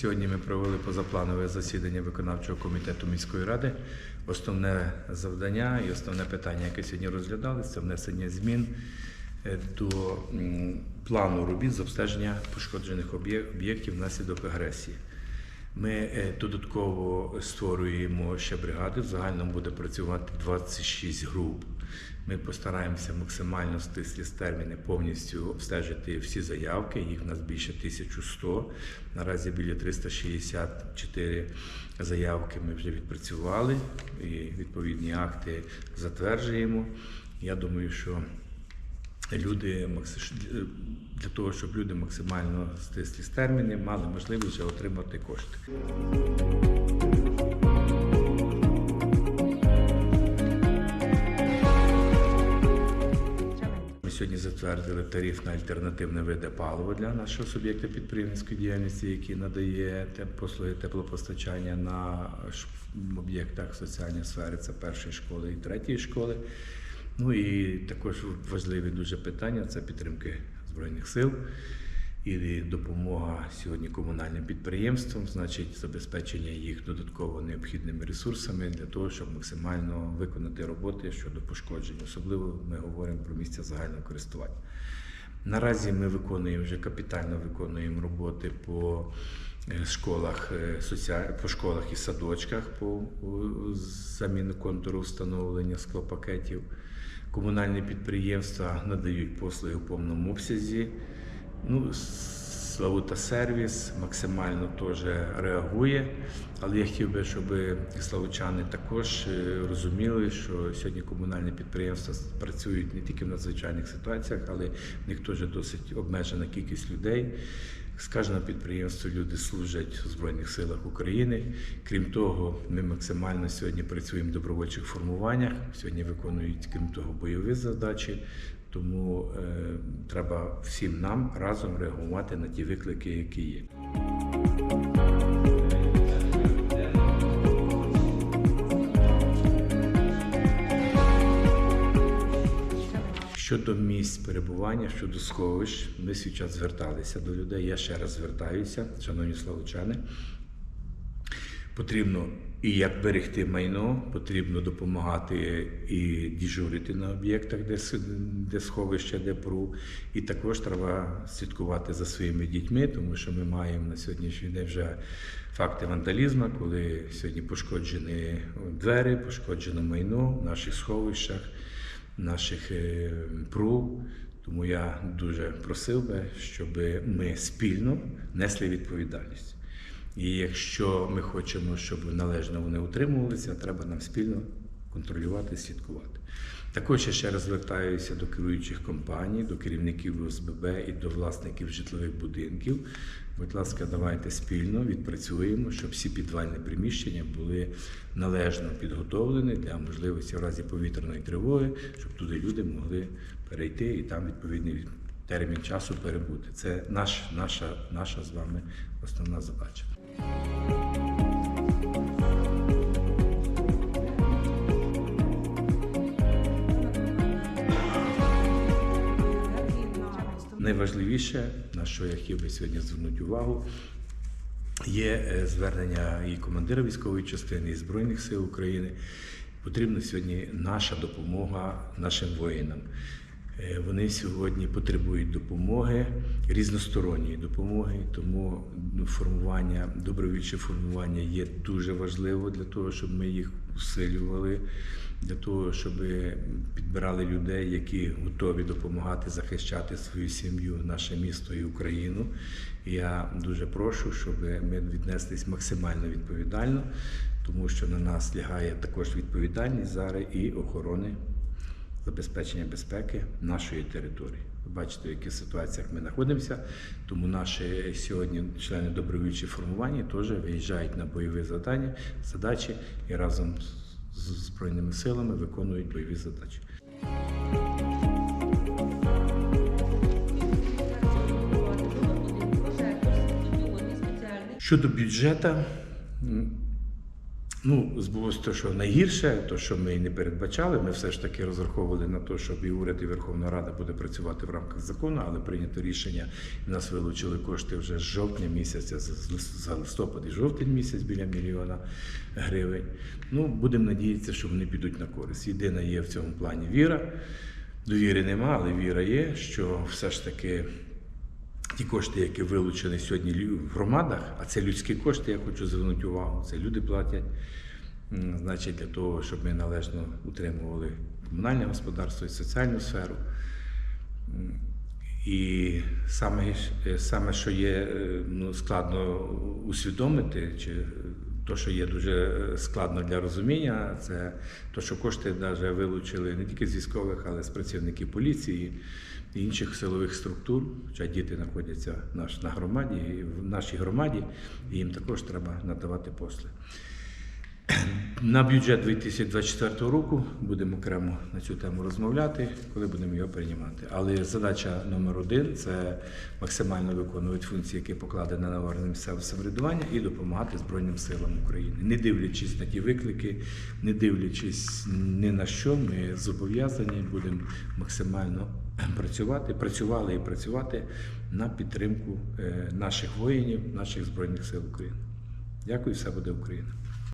Сьогодні ми провели позапланове засідання виконавчого комітету міської ради. Основне завдання і основне питання, яке сьогодні розглядалося, це внесення змін е, до плану робіт з обстеження пошкоджених об'єктів внаслідок агресії. Ми е, додатково створюємо ще бригади. В загальному буде працювати 26 груп. Ми постараємося максимально стислі з терміни повністю обстежити всі заявки. Їх в нас більше 1100. Наразі біля 364 заявки ми вже відпрацювали і відповідні акти затверджуємо. Я думаю, що люди для того, щоб люди максимально стислі з терміни мали можливість вже отримати кошти. Сьогодні затвердили тариф на альтернативне види палива для нашого суб'єкта підприємницької діяльності, який надає послуги теплопостачання на об'єктах соціальної сфери. Це першої школи і третьої школи. Ну і також важливі дуже питання це підтримки Збройних сил і допомога сьогодні комунальним підприємствам, значить забезпечення їх додатково необхідними ресурсами для того, щоб максимально виконати роботи щодо пошкоджень. Особливо ми говоримо про місця загального користування. Наразі ми виконуємо вже капітально виконуємо роботи по е, школах, е, по школах і садочках по заміну контуру встановлення склопакетів. Комунальні підприємства надають послуги в повному обсязі. Ну, Славута сервіс максимально теж реагує, але я хотів би, щоб славучани також е, розуміли, що сьогодні комунальні підприємства працюють не тільки в надзвичайних ситуаціях, але в них теж досить обмежена кількість людей. З кожного підприємства люди служать у Збройних силах України. Крім того, ми максимально сьогодні працюємо в добровольчих формуваннях. Сьогодні виконують, крім того, бойові задачі. Тому е, треба всім нам разом реагувати на ті виклики, які є. Щодо місць перебування, щодо сховищ, ми свій час зверталися до людей. Я ще раз звертаюся, шановні славучани. Потрібно і як берегти майно, потрібно допомагати і діжурити на об'єктах, де, де сховище, де ПРУ. І також треба слідкувати за своїми дітьми, тому що ми маємо на сьогоднішній день вже факти вандалізму, коли сьогодні пошкоджені двері, пошкоджено майно в наших сховищах, наших е, ПРУ. Тому я дуже просив би, щоб ми спільно несли відповідальність. І якщо ми хочемо, щоб належно вони утримувалися, треба нам спільно контролювати, слідкувати. Також я ще раз звертаюся до керуючих компаній, до керівників ОСББ і до власників житлових будинків. Будь ласка, давайте спільно відпрацюємо, щоб всі підвальні приміщення були належно підготовлені для можливості в разі повітряної тривоги, щоб туди люди могли перейти і там відповідний термін часу перебути. Це наш, наша, наша з вами основна задача. Найважливіше, на що я хотів би сьогодні звернути увагу, є е, звернення і командира військової частини, і Збройних сил України. Потрібна сьогодні наша допомога нашим воїнам. Е, Вони сьогодні потребують допомоги, різносторонньої допомоги, тому ну, формування, добровільче формування є дуже важливо для того, щоб ми їх усилювали, для того, щоб підбирали людей, які готові допомагати захищати свою сім'ю, наше місто і Україну. Я дуже прошу, щоб ми віднеслись максимально відповідально, тому що на нас лягає також відповідальність зараз і охорони забезпечення безпеки нашої території. Ви бачите, в яких ситуаціях ми знаходимося, тому наші сьогодні члени добровольчі формування теж виїжджають на бойові завдання, задачі і разом з Збройними силами виконують бойові задачі. Щодо бюджету, Ну, збулося те, що найгірше, то що ми і не передбачали. Ми все ж таки розраховували на те, щоб і уряд, і Верховна Рада буде працювати в рамках закону, але прийнято рішення. і нас вилучили кошти вже з жовтня місяця, за листопад і жовтень місяць біля мільйона гривень. Ну, будемо надіятися, що вони підуть на користь. Єдина є в цьому плані віра. Довіри нема, але віра є, що все ж таки ті кошти, які вилучені сьогодні в громадах, а це людські кошти, я хочу звернути увагу. Це люди платять, значить, для того, щоб ми належно утримували комунальне господарство і соціальну сферу. І саме, саме що є е, ну, складно усвідомити, чи то, що є дуже е, складно для розуміння, це то, що кошти навіть вилучили не тільки з військових, але з працівників поліції і інших силових структур. Хоча діти знаходяться на громаді, в нашій громаді, і їм також треба надавати послуги. На бюджет 2024 року будемо окремо на цю тему розмовляти, коли будемо його приймати. Але задача номер один це максимально виконувати функції, які покладені на органи місцевого самоврядування, і допомагати Збройним силам України, не дивлячись на ті виклики, не дивлячись ні на що, ми зобов'язані будемо максимально працювати, працювали і працювати на підтримку е, наших воїнів, наших збройних сил України. Дякую, все буде Україна.